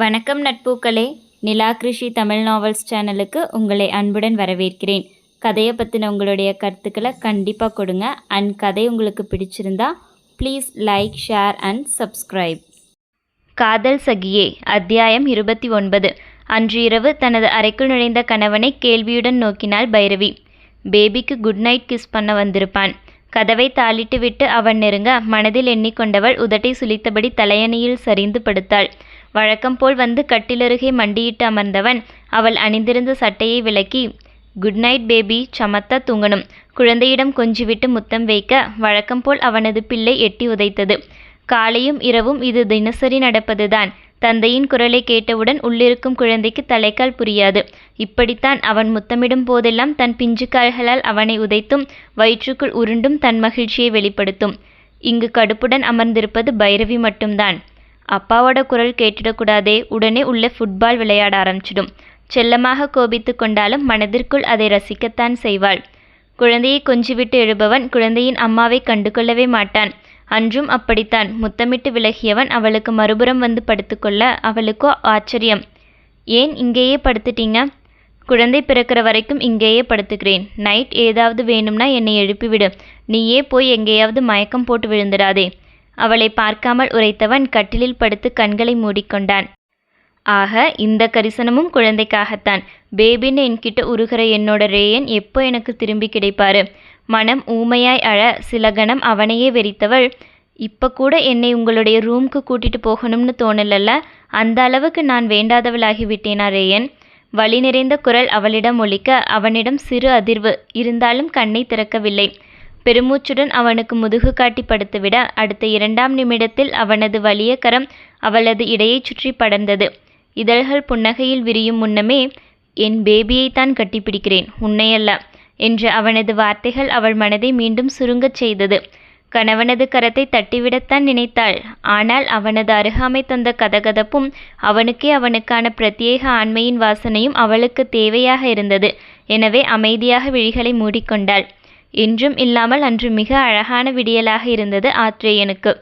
வணக்கம் நட்பூக்களே. நிலா கிருஷி தமிழ் நாவல்ஸ் சேனலுக்கு உங்களை அன்புடன் வரவேற்கிறேன். கதையை பற்றின உங்களுடைய கருத்துக்களை கண்டிப்பாக கொடுங்க. அண்ட் கதை உங்களுக்கு பிடிச்சிருந்தா please like share and subscribe காதல் சகியே அத்தியாயம் இருபத்தி ஒன்பது. அன்று இரவு தனது அறைக்குள் நுழைந்த கணவனை கேள்வியுடன் நோக்கினாள் பைரவி. பேபிக்கு குட் நைட் கிஸ் பண்ண வந்திருப்பான். கதவை தாளிட்டு விட்டு அவன் நெருங்க மனதில் எண்ணிக்கொண்டவள் உதட்டை சுழித்தபடி தலையணியில் சரிந்து படுத்தாள். வழக்கம் போல் வந்து கட்டிலருகே மண்டியிட்டு அமர்ந்தவன். அவள் அணிந்திருந்த சட்டையை விலக்கி குட் நைட் பேபி சமத்தா தூங்கணும். குழந்தையிடம் கொஞ்சிவிட்டு முத்தம் வைக்க. வழக்கம் போல் அவனது பிள்ளை எட்டி உதைத்தது. காலையும் இரவும் இது தினசரி நடப்பதுதான். தந்தையின் குரலை கேட்டவுடன் உள்ளிருக்கும் குழந்தைக்கு தலைக்கால் புரியாது. இப்படித்தான் அவன் முத்தமிடும் போதெல்லாம் தன் பிஞ்சு கால்களால் அவனை உதைத்தும் வயிற்றுக்குள் உருண்டும் தன் மகிழ்ச்சியை வெளிப்படுத்தும். இங்கு கடுப்புடன் அமர்ந்திருப்பது பைரவி மட்டும்தான். அப்பாவோட குரல் கேட்டிடக்கூடாதே. உடனே உள்ளே ஃபுட்பால் விளையாட ஆரம்பிச்சிடும். செல்லமாக கோபித்து கொண்டாலும் மனதிற்குள் அதை ரசிக்கத்தான் செய்வாள். குழந்தையை கொஞ்சிவிட்டு எழுபவன் குழந்தையின் அம்மாவை கண்டுகொள்ளவே மாட்டான். அன்றும் அப்படித்தான். முத்தமிட்டு விலகியவன் அவளுக்கு மறுபுறம் வந்து படுத்துக்கொள்ள அவளுக்கோ ஆச்சரியம். ஏன் இங்கேயே படுத்துட்டீங்க? குழந்தை பிறக்கிற வரைக்கும் இங்கேயே படுத்துக்கிறேன். நைட் ஏதாவது வேணும்னா என்னை எழுப்பிவிடு. நீயே போய் எங்கேயாவது மயக்கம் போட்டு விழுந்துடாதே. அவளை பார்க்காமல் உரைத்தவன் கட்டிலில் படுத்து கண்களை மூடிக்கொண்டான். ஆக இந்த கரிசனமும் குழந்தைக்காகத்தான். பேபின்னு என்கிட்ட உருகிற என்னோட ரேயன் எப்போ எனக்கு திரும்பி கிடைப்பாரு? மனம் ஊமையாய் அழ சில கணம் அவனையே வெறித்தவள். இப்போ கூட என்னை உங்களுடைய ரூம்க்கு கூட்டிட்டு போகணும்னு தோணலல்ல? அந்த அளவுக்கு நான் வேண்டாதவளாகி விட்டேனா ரேயன்? வழி நிறைந்த குரல் அவளிடம் ஒலிக்க அவனிடம் சிறு அதிர்வு. இருந்தாலும் கண்ணை திறக்கவில்லை. பெருமூச்சுடன் அவனுக்கு முதுகு காட்டி படுத்துவிட அடுத்த இரண்டாம் நிமிடத்தில் அவனது வலிய கரம் அவளது இடையைச் சுற்றி படர்ந்தது. இதழ்கள் புன்னகையில் விரியும் முன்னமே என் பேபியைத்தான் கட்டிப்பிடிக்கிறேன் உன்னையல்ல என்ற அவனது வார்த்தைகள் அவள் மனதை மீண்டும் சுருங்கச் செய்தது. கணவனது கரத்தை தட்டிவிடத்தான் நினைத்தாள். ஆனால் அவனது அருகாமை தந்த கதகதப்பும் அவனுக்கே அவனுக்கான பிரத்யேக ஆண்மையின் வாசனையும் அவளுக்கு தேவையாக இருந்தது. எனவே அமைதியாக விழிகளை மூடிக்கொண்டாள். என்றும் இல்லாமல் அன்று மிக அழகான விடியலாக இருந்தது ஆத்ரேயனுக்கு.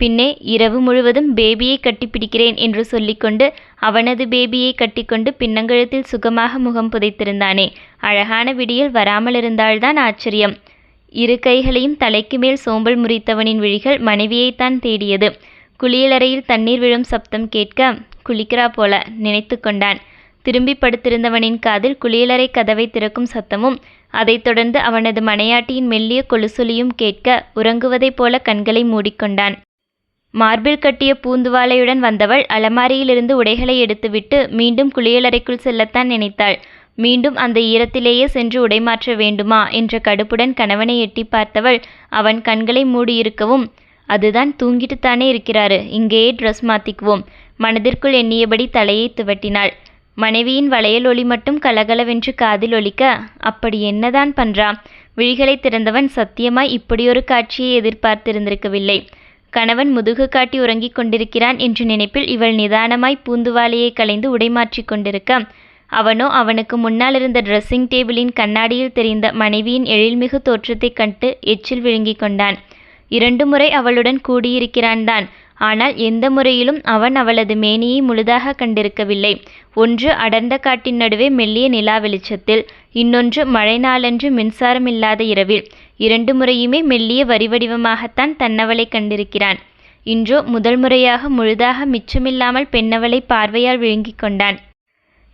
பின்னே இரவு முழுவதும் பேபியை கட்டிப்பிடிக்கிறேன் என்று சொல்லிக்கொண்டு அவனது பேபியை கட்டிக்கொண்டு பின்னங்கழுத்தில் சுகமாக முகம் புதைத்திருந்தானே. அழகான விடியல் வராமலிருந்தால்தான் ஆச்சரியம். இரு கைகளையும் தலைக்கு மேல் சோம்பல் முறித்தவனின் விழிகள் மனைவியைத்தான் தேடியது. குளியலறையில் தண்ணீர் விழும் சப்தம் கேட்க குளிக்கிறா போல நினைத்து கொண்டான் திரும்பி படுத்திருந்தவனின் காதில் குளியலறை கதவை திறக்கும் சத்தமும் அதைத் தொடர்ந்து அவனது மனையாட்டியின் மெல்லிய கொலுசொலியும் கேட்க உறங்குவதைப் போல கண்களை மூடிக்கொண்டான். மார்பில் கட்டிய பூந்துவாலையுடன் வந்தவள் அலமாரியிலிருந்து உடைகளை எடுத்துவிட்டு மீண்டும் குளியலறைக்குள் செல்லத்தான் நினைத்தாள். மீண்டும் அந்த ஈரத்திலேயே சென்று உடைமாற்ற வேண்டுமா என்ற கடுப்புடன் கணவனை எட்டி பார்த்தவள் அவன் கண்களை மூடியிருக்கவும் அதுதான் தூங்கிட்டுத்தானே இருக்கிறாரு இங்கேயே ட்ரெஸ் மாத்திக்குவோம். மனதிற்குள் எண்ணியபடி தலையை துவட்டினாள். மனைவியின் வளையல் ஒளி மட்டும் கலகலவென்று காதில் ஒலிக்க அப்படி என்னதான் பண்றா? விழிகளை திறந்தவன் சத்தியமாய் இப்படியொரு காட்சியை எதிர்பார்த்திருந்திருக்கவில்லை. கணவன் முதுகு காட்டி உறங்கிக் கொண்டிருக்கிறான் என்ற நினைப்பில் இவள் நிதானமாய் பூந்துவாலையை களைந்து உடைமாற்றிக் கொண்டிருக்க அவனோ அவனுக்கு முன்னால் இருந்த ட்ரெஸ்ஸிங் டேபிளின் கண்ணாடியில் தெரிந்த மனைவியின் எழில்மிகு தோற்றத்தைக் கண்டு எச்சில் விழுங்கிக் கொண்டான். இரண்டு முறை அவளுடன் கூடியிருக்கிறான் தான் ஆனால் எந்த முறையிலும் அவன் அவளது மேனியை முழுதாக கண்டிருக்கவில்லை. ஒன்று அடர்ந்த காட்டின் நடுவே மெல்லிய நிலா வெளிச்சத்தில் இன்னொன்று மழை நாளன்று மின்சாரம் இல்லாத இரவில். இரண்டு முறையுமே மெல்லிய வரிவடிவமாகத்தான் தன்னவளை கண்டிருக்கிறான். இன்றோ முதல் முறையாக முழுதாக மிச்சமில்லாமல் பெண்ணவளை பார்வையால் விழுங்கிக் கொண்டான்.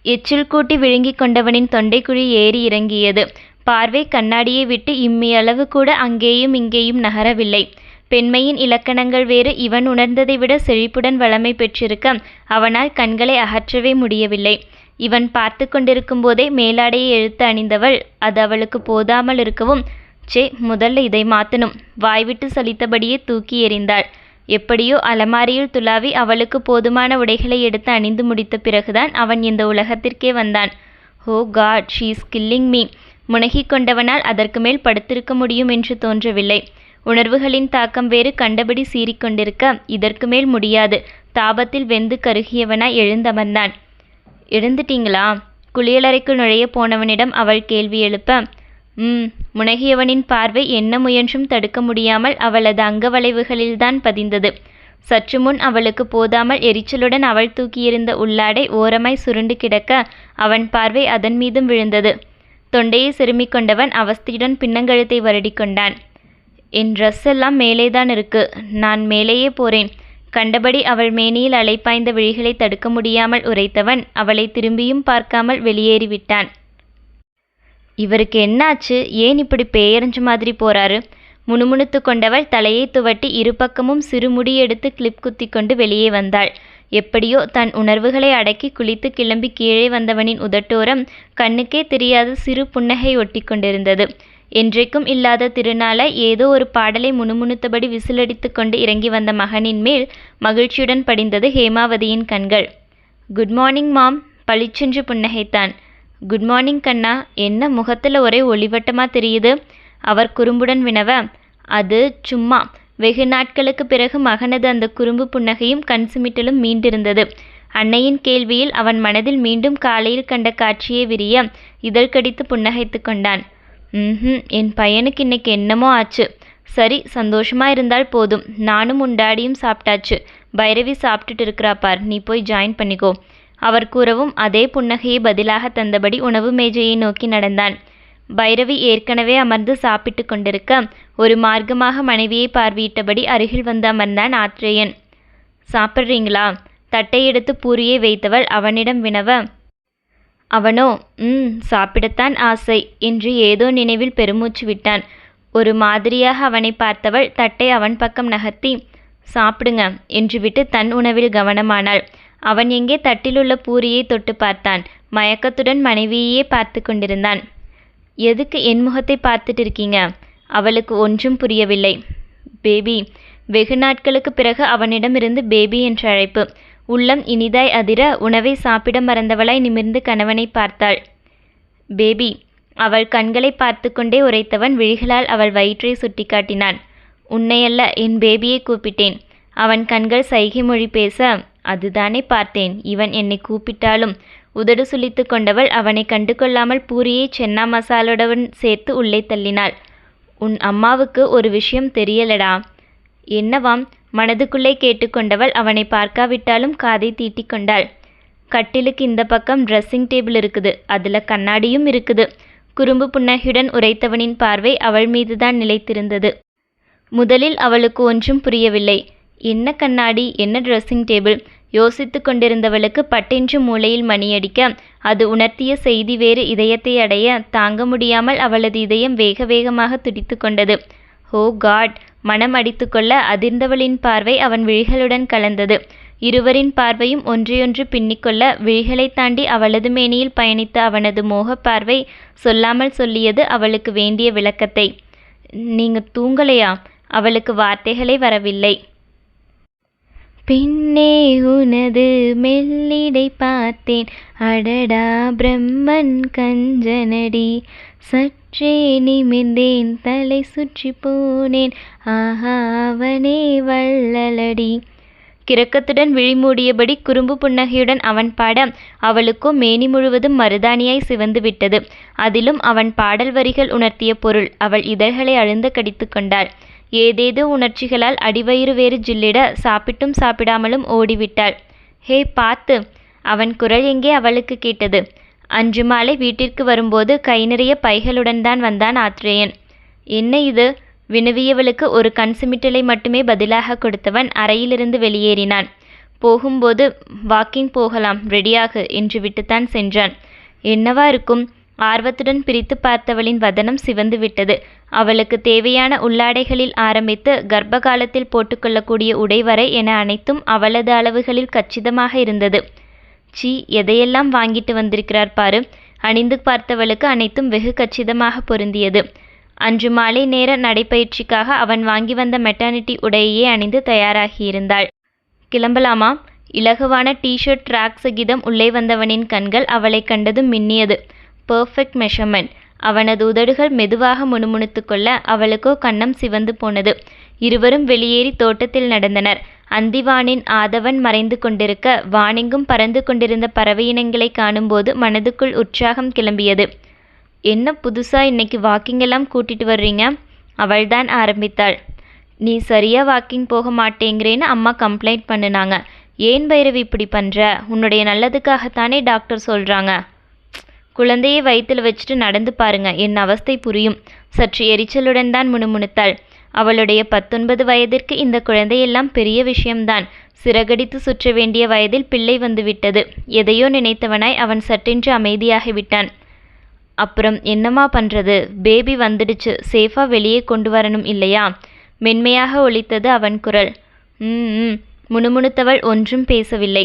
எச்சில் கூட்டி விழுங்கிக் கொண்டவனின் தொண்டைக்குழி ஏறி இறங்கியது. பார்வை கண்ணாடியை விட்டு இம்மியளவு கூட அங்கேயும் இங்கேயும் நகரவில்லை. பெண்மையின் இலக்கணங்கள் வேறு. இவன் உணர்ந்ததை விட செழிப்புடன் வளமை பெற்றிருக்க அவனால் கண்களை அகற்றவே முடியவில்லை. இவன் பார்த்து கொண்டிருக்கும் போதே மேலாடையை இழுத்து அணிந்தவள். அது அவளுக்கு போதாமல் இருக்கவும் சே முதல்ல இதை மாத்தணும். வாய்விட்டு சலித்தபடியே தூக்கி எறிந்தாள். எப்படியோ அலமாரியில் துளாவி அவளுக்கு போதுமான உடைகளை எடுத்து அணிந்து முடித்த பிறகுதான் அவன் இந்த உலகத்திற்கே வந்தான். ஓ God she is killing me. முனகிக் கொண்டவனால் அதற்கு மேல் படுத்திருக்க முடியும் என்று தோன்றவில்லை. உணர்வுகளின் தாக்கம் வேறு கண்டபடி சீறிக்கொண்டிருக்க இதற்கு மேல் முடியாது. தாபத்தில் வெந்து கருகியவனாய் எழுந்தமர்ந்தான். எழுந்துட்டீங்களா? குளியலறைக்குள் நுழைய போனவனிடம் அவள் கேள்வி எழுப்ப ம் முனகியவனின் பார்வை என்ன முயன்றும் தடுக்க முடியாமல் அவளது அங்கவளைவுகளில்தான் பதிந்தது. சற்று முன் அவளுக்கு போதாமல் எரிச்சலுடன் அவள் தூக்கியிருந்த உள்ளாடை ஓரமாய் சுருண்டு கிடக்க அவன் பார்வை அதன் மீதும் விழுந்தது. தொண்டையை சிறுமிக் கொண்டவன் அவஸ்தையுடன் பின்னங்கழுத்தை வருடிக்கொண்டான். என் ட்ரெஸ் எல்லாம் மேலேதான் இருக்கு. நான் மேலேயே போறேன். கண்டபடி அவள் மேனியில் அலைப்பாய்ந்த விழிகளை தடுக்க முடியாமல் உரைத்தவன் அவளை திரும்பியும் பார்க்காமல் வெளியேறிவிட்டான் இவருக்கு என்னாச்சு? ஏன் இப்படி பேயறிஞ்ச மாதிரி போறாரு? முணுமுணுத்து கொண்டவள் தலையை துவட்டி இருபக்கமும் சிறுமுடி எடுத்து கிளிப் குத்தி கொண்டு வெளியே வந்தாள். எப்படியோ தன் உணர்வுகளை அடக்கி குளித்து கிளம்பி கீழே வந்தவனின் உதட்டோரம் கண்ணுக்கே தெரியாத சிறு புன்னகை ஒட்டி கொண்டிருந்தது. என்றைக்கும் இல்லாத திருநாளை ஏதோ ஒரு பாடலை முணுமுணுத்தபடி விசிலடித்து கொண்டு இறங்கி வந்த மகனின் மேல் மகிழ்ச்சியுடன் படிந்தது ஹேமாவதியின் கண்கள். குட் மார்னிங் மாம் பளிச்சென்று புன்னகைத்தான். குட் மார்னிங் கண்ணா. என்ன முகத்தில் ஒரே ஒளிவட்டமா தெரியுது அவர் குறும்புடன் வினவ அது சும்மா. வெகு நாட்களுக்கு பிறகு மகனது அந்த குறும்பு புன்னகையும் கண் சிமிட்டலும் மீண்டிருந்தது. அன்னையின் கேள்வியில் அவன் மனதில் மீண்டும் காலையில் கண்ட காட்சியை விரிய இதழ் கடித்து புன்னகைத்து கொண்டான். ம் என் பையனுக்கு இன்னைக்கு என்னமோ ஆச்சு. சரி சந்தோஷமாக இருந்தால் போதும். நானும் உண்டாடியும் சாப்பிட்டாச்சு. பைரவி சாப்பிட்டுட்டு இருக்கிறா பார். நீ போய் ஜாயின் பண்ணிக்கோ. அவர் கூறவும் அதே புன்னகையை பதிலாக தந்தபடி உணவு மேஜையை நோக்கி நடந்தான். பைரவி ஏற்கனவே அமர்ந்து சாப்பிட்டு கொண்டிருக்க ஒரு மார்க்கமாக மனைவியை பார்வையிட்டபடி அருகில் வந்து அமர்ந்தான் ஆத்ரேயன். சாப்பிட்றீங்களா? தட்டை எடுத்து பூரியை வைத்தவள் அவனிடம் வினவ அவனோ ம் சாப்பிடத்தான் ஆசை என்று ஏதோ நினைவில் பெருமூச்சு விட்டான். ஒரு மாதிரியாக அவனை பார்த்தவள் தட்டை அவன் பக்கம் நகர்த்தி சாப்பிடுங்க என்று விட்டு தன் உணவில் கவனமானாள். அவன் எங்கே தட்டிலுள்ள பூரியை தொட்டு பார்த்தான். மயக்கத்துடன் மனைவியையே பார்த்து கொண்டிருந்தான். எதுக்கு என் முகத்தை பார்த்துட்டு இருக்கீங்க? அவளுக்கு ஒன்றும் புரியவில்லை. பேபி வெகு நாட்களுக்கு பிறகு அவனிடமிருந்து பேபி என்ற அழைப்பு. உள்ளம் இனிதாய் அதிர உணவை சாப்பிட மறந்தவளாய் நிமிர்ந்து கணவனை பார்த்தாள். பேபி அவள் கண்களை பார்த்து கொண்டே உரைத்தவன் விழிகளால் அவள் வயிற்றை சுட்டிக்காட்டினான். உன்னையல்ல என் பேபியை கூப்பிட்டேன். அவன் கண்கள் சைகை மொழி பேச அதுதானே பார்த்தேன். இவன் என்னை கூப்பிட்டாலும் உதடு சுளித்து கொண்டவள் அவனை கண்டு கொள்ளாமல் பூரியை சென்னா மசாலுடன் சேர்த்து உள்ளே தள்ளினாள். உன் அம்மாவுக்கு ஒரு விஷயம் தெரியலடா. என்னவாம்? மனதுக்குள்ளே கேட்டுக்கொண்டவள் அவனை பார்க்காவிட்டாலும் காதை தீட்டிக்கொண்டாள் கட்டிலுக்கு இந்த பக்கம் ட்ரெஸ்ஸிங் டேபிள் இருக்குது. அதுல கண்ணாடியும் இருக்குது. குறும்பு புன்னகையுடன் உரைத்தவனின் பார்வை அவள் மீதுதான் நிலைத்திருந்தது. முதலில் அவளுக்கு ஒன்றும் புரியவில்லை. என்ன கண்ணாடி? என்ன ட்ரெஸ்ஸிங் டேபிள் யோசித்து கொண்டிருந்தவளுக்கு பட்டென்று மூளையில் மணியடிக்க அது உணர்த்திய செய்தி வேறு இதயத்தை அடைய தாங்க முடியாமல் அவளது இதயம் வேக வேகமாக துடித்து கொண்டது. Oh God! மனம் அடித்துக்கொள்ள அதிர்ந்தவளின் பார்வை அவன் விழிகளுடன் கலந்தது. இருவரின் பார்வையும் ஒன்றையொன்று பின்னிக்கொள்ள விழிகளைத் தாண்டி அவளது மேனியில் பயணித்த அவனது மோகப் பார்வை சொல்லாமல் சொல்லியது அவளுக்கு வேண்டிய விளக்கத்தை. நீங்க தூங்கலையா? அவளுக்கு வார்த்தைகளே வரவில்லை. பின்னே உனது மெல்லிடை பார்த்தேன். அடடா பிரம்மன் கஞ்சனடி. சற்றே நிமிர்ந்தேன் தலை சுற்றி போனேன். ஆஹா அவனே வள்ளலடி. கிறக்கத்துடன் விழிமூடியபடி குறும்பு புன்னகையுடன் அவன் பாட அவளுக்கோ மேனி முழுவதும் மருதாணியாய் சிவந்து விட்டது. அதிலும் அவன் பாடல் வரிகள் உணர்த்திய பொருள் அவள் இதழ்களை அழுந்த கடித்து கொண்டாள். ஏதேதோ உணர்ச்சிகளால் அடிவயிறு வேறு ஜில்லிட சாப்பிட்டும் சாப்பிடாமலும் ஓடிவிட்டாள். ஹே பார்த்து. அவன் குரல் எங்கே அவளுக்கு கேட்டது? அன்று மாலை வீட்டிற்கு வரும்போது கை நிறைய பைகளுடன் தான் வந்தான் ஆத்ரேயன். என்ன இது? வினவியவளுக்கு ஒரு கண் சிமிட்டலை மட்டுமே பதிலாக கொடுத்தவன் அறையிலிருந்து வெளியேறினான். போகும்போது வாக்கிங் போகலாம் ரெடியாகு என்று விட்டுத்தான் சென்றான். என்னவா இருக்கும்? ஆர்வத்துடன் பிரித்து பார்த்தவளின் வதனம் சிவந்து விட்டது. அவளுக்கு தேவையான உள்ளாடைகளில் ஆரம்பித்து கர்ப்ப காலத்தில் போட்டுக்கொள்ளக்கூடிய உடை வரை என அனைத்தும் அவளது அளவுகளில் கச்சிதமாக இருந்தது. சீ எதையெல்லாம் வாங்கிட்டு வந்திருக்கிறார் பாரு. அணிந்து பார்த்தவளுக்கு அனைத்தும் வெகு கச்சிதமாக பொருந்தியது. அன்று மாலை நேர நடைப்பயிற்சிக்காக அவன் வாங்கி வந்த மெட்டர்னிட்டி உடையையே அணிந்து தயாராகியிருந்தாள். கிளம்பலாமா? இலகுவான டிஷர்ட் ட்ராக் சகிதம் உள்ளே வந்தவனின் கண்கள் அவளை கண்டதும் மின்னியது. பெர்ஃபெக்ட் மெஷர்மெண்ட் அவனது உதடுகள் மெதுவாக முணுமுணுத்து கொள்ள அவளுக்கோ கன்னம் சிவந்து போனது. இருவரும் வெளியேறி தோட்டத்தில் நடந்தனர். அந்திவானின் ஆதவன் மறைந்து கொண்டிருக்க வானெங்கும் பறந்து கொண்டிருந்த பறவையினங்களை காணும்போது மனதுக்குள் உற்சாகம் கிளம்பியது. என்ன புதுசா இன்னைக்கு வாக்கிங் எல்லாம் கூட்டிட்டு வர்றீங்க? அவள்தான் ஆரம்பித்தாள். நீ சரியா வாக்கிங் போக மாட்டேங்கிறேன்னு அம்மா கம்ப்ளைண்ட் பண்ணுனாங்க. ஏன் பைரவி இப்படி பண்ணுற உன்னுடைய நல்லதுக்காகத்தானே டாக்டர் சொல்கிறாங்க குழந்தையை வயிற்றில் வச்சுட்டு நடந்து பாருங்க. என் அவஸ்தை புரியும். சற்று எரிச்சலுடன் தான் முணுமுணுத்தாள். அவளுடைய பத்தொன்பது வயதிற்கு இந்த குழந்தையெல்லாம் பெரிய விஷயம்தான். சிறகடித்து சுற்ற வேண்டிய வயதில் பிள்ளை வந்துவிட்டது. எதையோ நினைத்தவனாய் அவன் சட்டென்று அமைதியாகி விட்டான் அப்புறம் என்னம்மா பண்ணுறது பேபி வந்துடுச்சு. சேஃபாக வெளியே கொண்டு வரணும் இல்லையா? மென்மையாக ஒலித்தது அவன் குரல். ம் ம். முணுமுணுத்தவள் ஒன்றும் பேசவில்லை.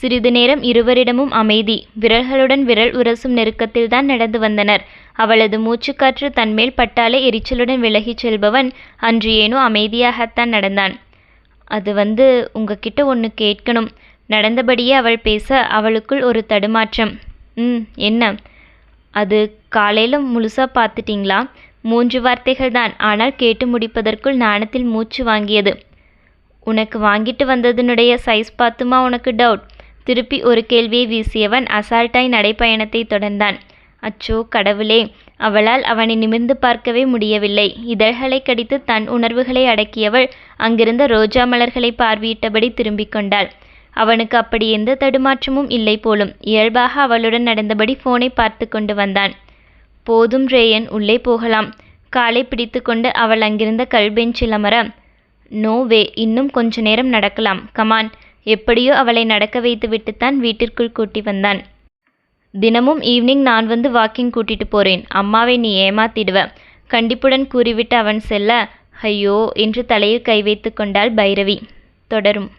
சிறிது நேரம் இருவரிடமும் அமைதி. விரல்களுடன் விரல் உரசும் நெருக்கத்தில்தான் நடந்து வந்தனர். அவளது மூச்சுக்காற்று தன்மேல் பட்டாலே எரிச்சலுடன் விலகிச் செல்பவன் அன்று ஏனோ அமைதியாகத்தான் நடந்தான். அது வந்து உங்ககிட்ட ஒன்று கேட்கணும். நடந்தபடியே அவள் பேச அவளுக்குள் ஒரு தடுமாற்றம். ம் என்ன? அது காலையில் முழுசாக பார்த்துட்டிங்களா? மூன்று வார்த்தைகள் தான். ஆனால் கேட்டு முடிப்பதற்குள் நாணத்தில் மூச்சு வாங்கியது. உனக்கு வாங்கிட்டு வந்ததனுடைய சைஸ் பார்த்துமா உனக்கு டவுட் திருப்பி ஒரு கேள்வியை வீசியவன் அசால்ட்டாய் நடைப்பயணத்தை தொடர்ந்தான். அச்சோ கடவுளே அவளால் அவனை நிமிர்ந்து பார்க்கவே முடியவில்லை. இதழ்களை கடித்து தன் உணர்வுகளை அடக்கியவள் அங்கிருந்த ரோஜா மலர்களை பார்வையிட்டபடி திரும்பிக் கொண்டாள். அவனுக்கு அப்படி எந்த தடுமாற்றமும் இல்லை போலும். இயல்பாக அவளுடன் நடந்தபடி போனை பார்த்து கொண்டு வந்தான். போதும் ரேயன் உள்ளே போகலாம். காலை பிடித்துக்கொண்டு அவள் அங்கிருந்த கல்பெஞ்சில் அமர. நோ வே இன்னும் கொஞ்ச நேரம் நடக்கலாம். கமான் எப்படியோ அவளை நடக்க வைத்துவிட்டுத்தான் வீட்டிற்குள் கூட்டி வந்தான். தினமும் ஈவினிங் நான் வந்து வாக்கிங் கூட்டிட்டு போறேன். அம்மாவை நீ ஏமாத்திடுவ. கண்டிப்புடன் கூறிவிட்டு அவன் செல்ல ஐயோ என்று தலையில் கை வைத்து கொண்டாள் பைரவி. தொடரும்.